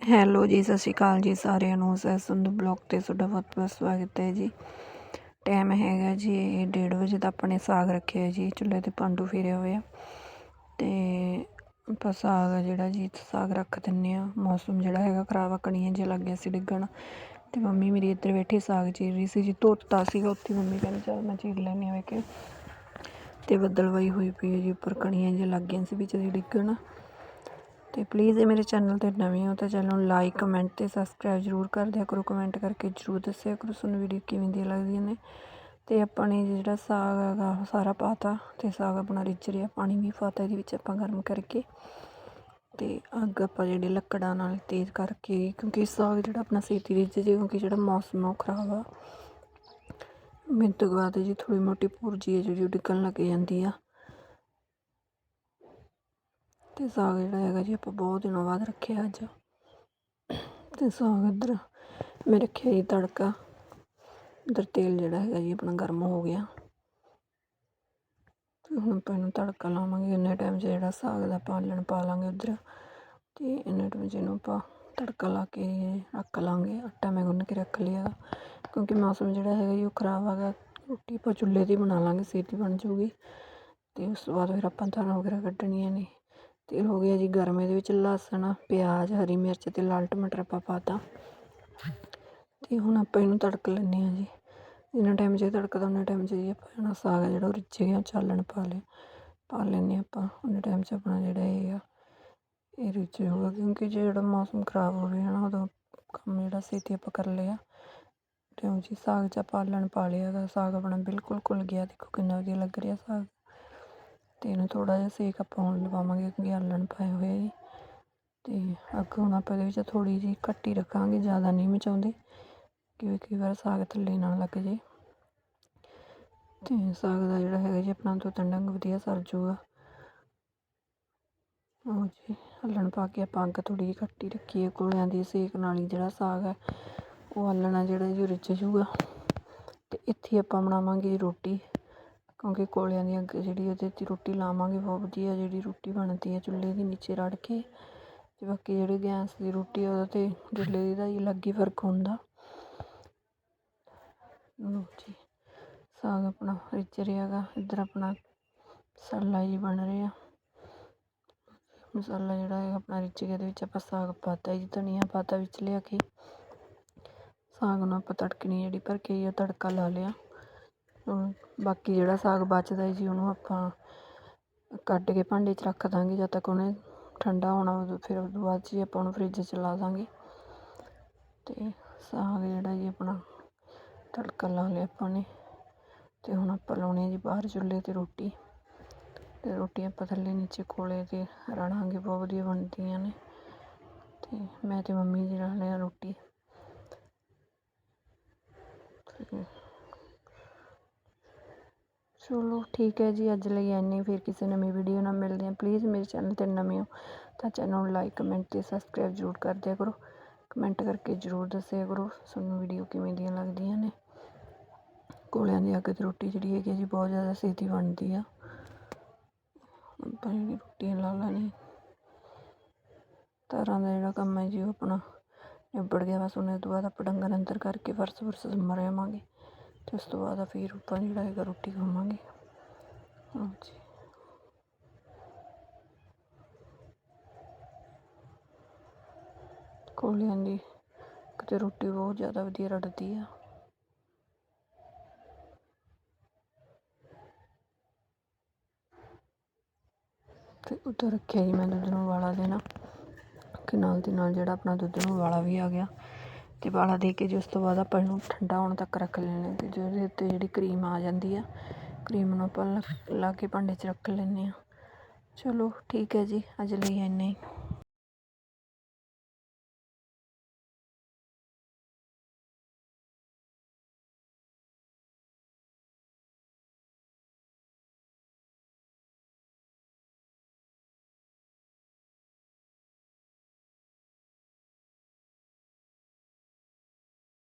Hello ਜੀ, ਸਤਿ ਸ਼੍ਰੀ ਅਕਾਲ ਜੀ ਸਾਰਿਆਂ ਨੂੰ। ਸੈਸਨ ਦੇ ਬਲੌਗ ਤੇ ਤੁਹਾਡਾ ਬਹੁਤ ਬਹੁਤ ਸਵਾਗਤ ਹੈ ਜੀ। ਟਾਈਮ ਹੈਗਾ ਜੀ 1:30 ਵਜੇ ਦਾ ਆਪਣੇ ਸਾਗ ਰੱਖਿਆ ਜੀ, ਚੁੱਲ੍ਹੇ ਤੇ ਪਾਂਡੂ ਫੇਰਿਆ ਹੋਇਆ। ਤੇ ਆਪਾਂ ਸਾਗ ਜਿਹੜਾ ਜੀ, ਸਾਗ ਰੱਖ ਦਿੰਨੇ ਆ। ਮੌਸਮ ਜਿਹੜਾ ਹੈਗਾ ਖਰਾਬ ਆ, ਕਣੀਆਂ ਜਿਹਾ ਲੱਗ ਗਿਆ ਸੀ ਡਿੱਗਣ। ਤੇ ਮੰਮੀ ਮੇਰੀ ਇੱਧਰ ਬੈਠੀ ਸਾਗ ਚੀਰ ਰਹੀ ਸੀ ਜੀ, ਧੋਤਾ ਸੀਗਾ, ਉੱਥੇ ਮੰਮੀ ਕਹਿੰਦੀ, ਚਲ ਮੈਂ ਚੀਰ ਲੈਣੀ ਆ ਵੇਖ ਤੇ ਬੱਦਲਵਾਈ ਹੋਈ ਪਈ ਹੈ ਜੀ, ਉੱਪਰ ਕਣੀਆਂ ਜਿਹਾ ਲੱਗ ਗਈਆਂ ਸੀ ਵਿੱਚ ਦੀ ਡਿੱਗਣ। ਤੇ ਪਲੀਜ਼ ਇਹ ਮੇਰੇ ਚੈਨਲ ਤੇ ਨਵੇਂ ਹੋ ਤਾਂ ਚੈਨਲ ਨੂੰ ਲਾਈਕ ਕਮੈਂਟ ਤੇ ਸਬਸਕ੍ਰਾਈਬ ਜਰੂਰ ਕਰ ਦਿਆ ਕਰੋ। ਕਮੈਂਟ ਕਰਕੇ ਜਰੂਰ ਦੱਸਿਆ ਕਰੋ ਤੁਹਾਨੂੰ ਵੀਡੀਓ ਕਿਵੇਂ ਦੀ ਲੱਗਦੀਆਂ ਨੇ। ਤੇ ਆਪਾਂ ਨੇ ਜਿਹੜਾ ਸਾਗ ਹੈਗਾ, ਉਹ ਸਾਰਾ ਪਾਤਾ ਤੇ ਸਾਗ ਆਪਣਾ ਰਿੱਝ ਰਿਹਾ, ਪਾਣੀ ਵੀ ਪਾਤਾ, ਇਹਦੇ ਵਿੱਚ ਆਪਾਂ ਗਰਮ ਕਰਕੇ ਤੇ ਅੱਗ ਆਪਾਂ ਜਿਹੜੀ ਲੱਕੜਾਂ ਨਾਲ ਤੇਜ਼ ਕਰਕੇ, ਕਿਉਂਕਿ ਸਾਗ ਜਿਹੜਾ ਆਪਣਾ ਛੇਤੀ ਰਿੱਝ ਜੇ, ਕਿਉਂਕਿ ਜਿਹੜਾ ਮੌਸਮ ਆ ਉਹ ਖਰਾਬ ਆ। ਮਿੰਟ ਬਾਅਦ ਜੀ ਥੋੜੀ ਮੋਟੀ ਭੁਰਜੀ ਹੈ ਜਿਹੜੀ ਉਹ ਡਿੱਗਣ ਲੱਗ ਜਾਂਦੀ ਆ। ਤੇ ਸਾਗ ਜਿਹੜਾ ਹੈਗਾ ਜੀ ਆਪਾਂ ਬਹੁਤ ਦਿਨਾਂ ਬਾਅਦ ਰੱਖਿਆ ਅੱਜ। ਤੇ ਸਾਗ ਇੱਧਰ ਮੈਂ ਰੱਖਿਆ ਜੀ ਤੜਕਾ। ਇੱਧਰ ਤੇਲ ਜਿਹੜਾ ਹੈਗਾ ਜੀ ਆਪਣਾ ਗਰਮ ਹੋ ਗਿਆ। ਤੇ ਹੁਣ ਆਪਾਂ ਇਹਨੂੰ ਤੜਕਾ ਲਾਵਾਂਗੇ। ਇੰਨੇ ਟਾਈਮ 'ਚ ਜਿਹੜਾ ਸਾਗ ਦਾ ਪਾਲਣ ਪਾ ਲਾਂਗੇ ਉੱਧਰ। ਤੇ ਇੰਨੇ ਟਾਈਮ 'ਚ ਇਹਨੂੰ ਆਪਾਂ ਤੜਕਾ ਲਾ ਕੇ ਰੱਖ ਲਾਂਗੇ। ਆਟਾ ਮੈਂ ਗੁੰਨ ਕੇ ਰੱਖ ਲਿਆ। ਕਿਉਂਕਿ ਮੌਸਮ ਜਿਹੜਾ ਹੈਗਾ ਜੀ ਉਹ ਖਰਾਬ ਹੈਗਾ ਰੋਟੀ ਆਪਾਂ ਚੁੱਲ੍ਹੇ 'ਤੇ ਬਣਾ ਲਾਂਗੇ। ਛੇਤੀ ਬਣ ਜੂਗੀ ਤੇ ਉਸ ਤੋਂ ਬਾਅਦ ਫਿਰ ਆਪਾਂ ਧਾਰਾਂ ਵਗੈਰਾ ਕੱਢਣੀਆਂ ਨੇ। ਤੇਲ ਹੋ ਗਿਆ ਜੀ ਗਰਮ ਦੇ ਵਿੱਚ, ਲਸਣ, ਪਿਆਜ਼, ਹਰੀ ਮਿਰਚ ਅਤੇ ਲਾਲ ਟਮਾਟਰ ਆਪਾਂ ਪਾਤਾ। ਅਤੇ ਹੁਣ ਆਪਾਂ ਇਹਨੂੰ ਤੜਕ ਲੈਂਦੇ ਹਾਂ ਜੀ। ਜਿੰਨਾ ਟਾਈਮ 'ਚ ਤੜਕਦਾ ਉਹਨਾਂ ਟਾਈਮ 'ਚ ਜੀ ਆਪਾਂ ਜਿਹੜਾ ਸਾਗ ਹੈ ਜਿਹੜਾ ਉਹ ਰਿੱਝ ਗਿਆ, ਚਾਲਣ ਪਾ ਲਿਆ। ਪਾ ਲੈਂਦੇ ਆਪਾਂ ਉਹਨਾਂ ਟਾਈਮ 'ਚ ਆਪਣਾ ਜਿਹੜਾ ਇਹ ਆ, ਇਹ ਰਿੱਝ ਜਾਊਗਾ ਕਿਉਂਕਿ ਜੇ ਜਿਹੜਾ ਮੌਸਮ ਖਰਾਬ ਹੋਵੇ ਹੈ ਨਾ ਉਦੋਂ ਕੰਮ ਜਿਹੜਾ ਛੇਤੀ ਆਪਾਂ ਕਰ ਲਿਆ। ਤੇ ਜੀ ਸਾਗ 'ਚ ਪਾਲਣ ਪਾ ਲਿਆ ਗਾ ਸਾਗ ਆਪਣਾ ਬਿਲਕੁਲ ਘੁਲ ਗਿਆ। ਦੇਖੋ ਕਿੰਨਾ ਵਧੀਆ ਲੱਗ ਰਿਹਾ ਸਾਗ। ਅਤੇ ਇਹਨੂੰ ਥੋੜ੍ਹਾ ਜਿਹਾ ਸੇਕ ਆਪਾਂ ਹੁਣ ਲਵਾਵਾਂਗੇ ਕਿਉਂਕਿ ਆਲਣ ਪਾਏ ਹੋਏ ਜੀ। ਅਤੇ ਅੱਗ ਹੁਣ ਆਪਾਂ ਇਹਦੇ ਵਿੱਚ ਥੋੜ੍ਹੀ ਜਿਹੀ ਘੱਟ ਹੀ ਰੱਖਾਂਗੇ, ਜ਼ਿਆਦਾ ਨਹੀਂ ਮਚਾਉਂਦੇ, ਕਿਉਂਕਿ ਕਈ ਵਾਰ ਸਾਗ ਥੱਲੇ ਨਾ ਲੱਗ ਜੇ। ਅਤੇ ਸਾਗ ਦਾ ਜਿਹੜਾ ਹੈਗਾ ਜੀ ਆਪਣਾ ਦੋ ਤਿੰਨ ਡੰਗ ਵਧੀਆ ਸਰ ਜੂਗਾ ਉਹ ਜੀ ਹੱਲਣ ਪਾ ਕੇ ਆਪਾਂ ਅੱਗ ਥੋੜ੍ਹੀ ਜਿਹੀ ਘੱਟੀ ਰੱਖੀਏ। ਕੋਲਿਆਂ ਦੀ ਸੇਕ ਨਾਲ ਹੀ ਜਿਹੜਾ ਸਾਗ ਹੈ, ਉਹ ਹੱਲਣਾ ਜਿਹੜਾ ਜੀ ਰਿੱਝ ਜੂਗਾ ਅਤੇ ਇੱਥੇ ਆਪਾਂ ਬਣਾਵਾਂਗੇ ਰੋਟੀ। ਕਿਉਂਕਿ ਕੋਲਿਆਂ ਦੀ ਅੱਗ ਜਿਹੜੀ ਉਹਦੇ 'ਤੇ ਰੋਟੀ ਲਾਵਾਂਗੇ, ਬਹੁਤ ਵਧੀਆ ਜਿਹੜੀ ਰੋਟੀ ਬਣਦੀ ਹੈ, ਚੁੱਲ੍ਹੇ ਦੇ ਨੀਚੇ ਰੜ ਕੇ ਅਤੇ ਬਾਕੀ ਜਿਹੜੀ ਗੈਸ ਦੀ ਰੋਟੀ ਉਹਦੇ 'ਤੇ ਚੁੱਲ੍ਹੇ ਦਾ ਹੀ ਅਲੱਗ ਹੀ ਫ਼ਰਕ ਹੁੰਦਾ। ਲਓ ਜੀ, ਸਾਗ ਆਪਣਾ ਰਿੱਝ ਰਿਹਾ ਗਾ, ਇੱਧਰ ਆਪਣਾ ਮਸਾਲਾ ਜੀ ਬਣ ਰਿਹਾ। ਮਸਾਲਾ ਜਿਹੜਾ ਹੈ ਆਪਣਾ ਰਿੱਝ ਗਿਆ, ਇਹਦੇ ਵਿੱਚ ਆਪਾਂ ਸਾਗ ਪਾਤਾ ਜੀ, ਧਨੀਆ ਪਾਤਾ ਵਿੱਚ ਲਿਆ ਕੇ। ਸਾਗ ਨੂੰ ਆਪਾਂ ਤੜਕਣੀ ਜਿਹੜੀ ਭਰ ਕੇ ਉਹ ਤੜਕਾ ਲਾ ਲਿਆ। ਬਾਕੀ ਜਿਹੜਾ ਸਾਗ ਬਚਦਾ ਜੀ ਉਹਨੂੰ ਆਪਾਂ ਕੱਢ ਕੇ ਭਾਂਡੇ 'ਚ ਰੱਖ ਦਾਂਗੇ, ਜਦ ਤੱਕ ਉਹਨੇ ਠੰਡਾ ਹੋਣਾ ਉਦੋਂ ਫਿਰ ਉਸ ਤੋਂ ਬਾਅਦ ਜੀ ਆਪਾਂ ਉਹਨੂੰ ਫਰਿੱਜ 'ਚ ਲਾ ਦਾਂਗੇ। ਅਤੇ ਸਾਗ ਜਿਹੜਾ ਜੀ ਆਪਣਾ ਤੜਕਾ ਲਾ ਲਿਆ ਆਪਾਂ ਨੇ ਅਤੇ ਹੁਣ ਆਪਾਂ ਲਾਉਣੀ ਆ ਜੀ ਬਾਹਰ ਚੁੱਲ੍ਹੇ 'ਤੇ ਰੋਟੀ। ਅਤੇ ਰੋਟੀ ਆਪਾਂ ਥੱਲੇ ਨੀਚੇ ਕੋਲੇ 'ਤੇ ਰਲਾਂਗੇ, ਬਹੁਤ ਵਧੀਆ ਬਣਦੀਆਂ ਨੇ। ਅਤੇ ਮੈਂ ਤੇ ਮੰਮੀ ਜੀ ਲਾ ਲਿਆ ਰੋਟੀ। ਚਲੋ ਠੀਕ ਹੈ ਜੀ, ਅੱਜ ਲਈ ਇੰਨੀ ਫਿਰ ਕਿਸੇ ਨਵੀਂ ਵੀਡੀਓ ਨਾਲ ਮਿਲਦੇ ਹਾਂ। ਪਲੀਜ਼ ਮੇਰੇ ਚੈਨਲ 'ਤੇ ਨਵੇਂ ਹੋ ਤਾਂ ਚੈਨਲ ਨੂੰ ਲਾਈਕ ਕਮੈਂਟ ਤੇ ਸਬਸਕ੍ਰਾਈਬ ਜ਼ਰੂਰ ਕਰ ਦਿਆ ਕਰੋ। ਕਮੈਂਟ ਕਰਕੇ ਜ਼ਰੂਰ ਦੱਸਿਆ ਕਰੋ ਤੁਹਾਨੂੰ ਵੀਡੀਓ ਕਿਵੇਂ ਦੀਆਂ ਲੱਗਦੀਆਂ ਨੇ। ਕੋਲਿਆਂ ਦੀ ਅੱਗ 'ਤੇ ਰੋਟੀ ਜਿਹੜੀ ਹੈਗੀ ਜੀ, ਬਹੁਤ ਜ਼ਿਆਦਾ ਛੇਤੀ ਬਣਦੀ ਆ। ਆਪਾਂ ਜਿਹੜੀ ਰੋਟੀ ਲਾ ਲੈਣੀ ਤਰ੍ਹਾਂ ਦਾ ਜਿਹੜਾ ਕੰਮ ਹੈ ਜੀ, ਉਹ ਆਪਣਾ ਨਿਬੜ ਗਿਆ। ਬਸ ਉਹਨੇ ਤੋਂ ਬਾਅਦ ਆਪਾਂ ਡੰਗਰ ਅੰਦਰ ਕਰਕੇ ਫਰਸ਼ ਫਰਸ਼ ਮਰਿਆਵਾਂਗੇ ਤੇ ਉਸ ਤੋਂ ਬਾਅਦ ਫਿਰ ਆਪਾਂ ਜਿਹੜਾ ਹੈਗਾ ਰੋਟੀ ਖਾਵਾਂਗੇ। ਹਾਂਜੀ। ਕੋਲਿਆਂ ਦੀ ਕਿਤੇ ਰੋਟੀ ਬਹੁਤ ਜ਼ਿਆਦਾ ਵਧੀਆ ਰੜਦੀ ਆ। ਤੇ ਉੱਧਰ ਰੱਖਿਆ ਜੀ ਮੈਂ ਦੁੱਧ ਨੂੰ ਵਾਲਾ ਦੇਣਾ। ਕਿ ਨਾਲ ਦੀ ਨਾਲ ਜਿਹੜਾ ਆਪਣਾ ਦੁੱਧ ਨੂੰ ਵਾਲਾ ਵੀ ਆ ਗਿਆ। ਤੇ ਵਾਲਾ ਦੇ ਕੇ ਜੀ ਉਸ ਤੋਂ ਬਾਅਦ ਆਪਾਂ ਇਹਨੂੰ ਠੰਡਾ ਹੋਣ ਤੱਕ ਰੱਖ ਲੈਣਾ ਤੇ ਜਿਹਦੇ ਉੱਤੇ ਜਿਹੜੀ ਕਰੀਮ ਆ ਜਾਂਦੀ ਆ, ਕਰੀਮ ਨੂੰ ਆਪਾਂ ਲਾ ਕੇ ਭਾਂਡੇ 'ਚ ਰੱਖ ਲੈਂਦੇ ਹਾਂ। ਚਲੋ ਠੀਕ ਹੈ ਜੀ, ਅੱਜ ਲਈ ਇੰਨਾ ਹੀ।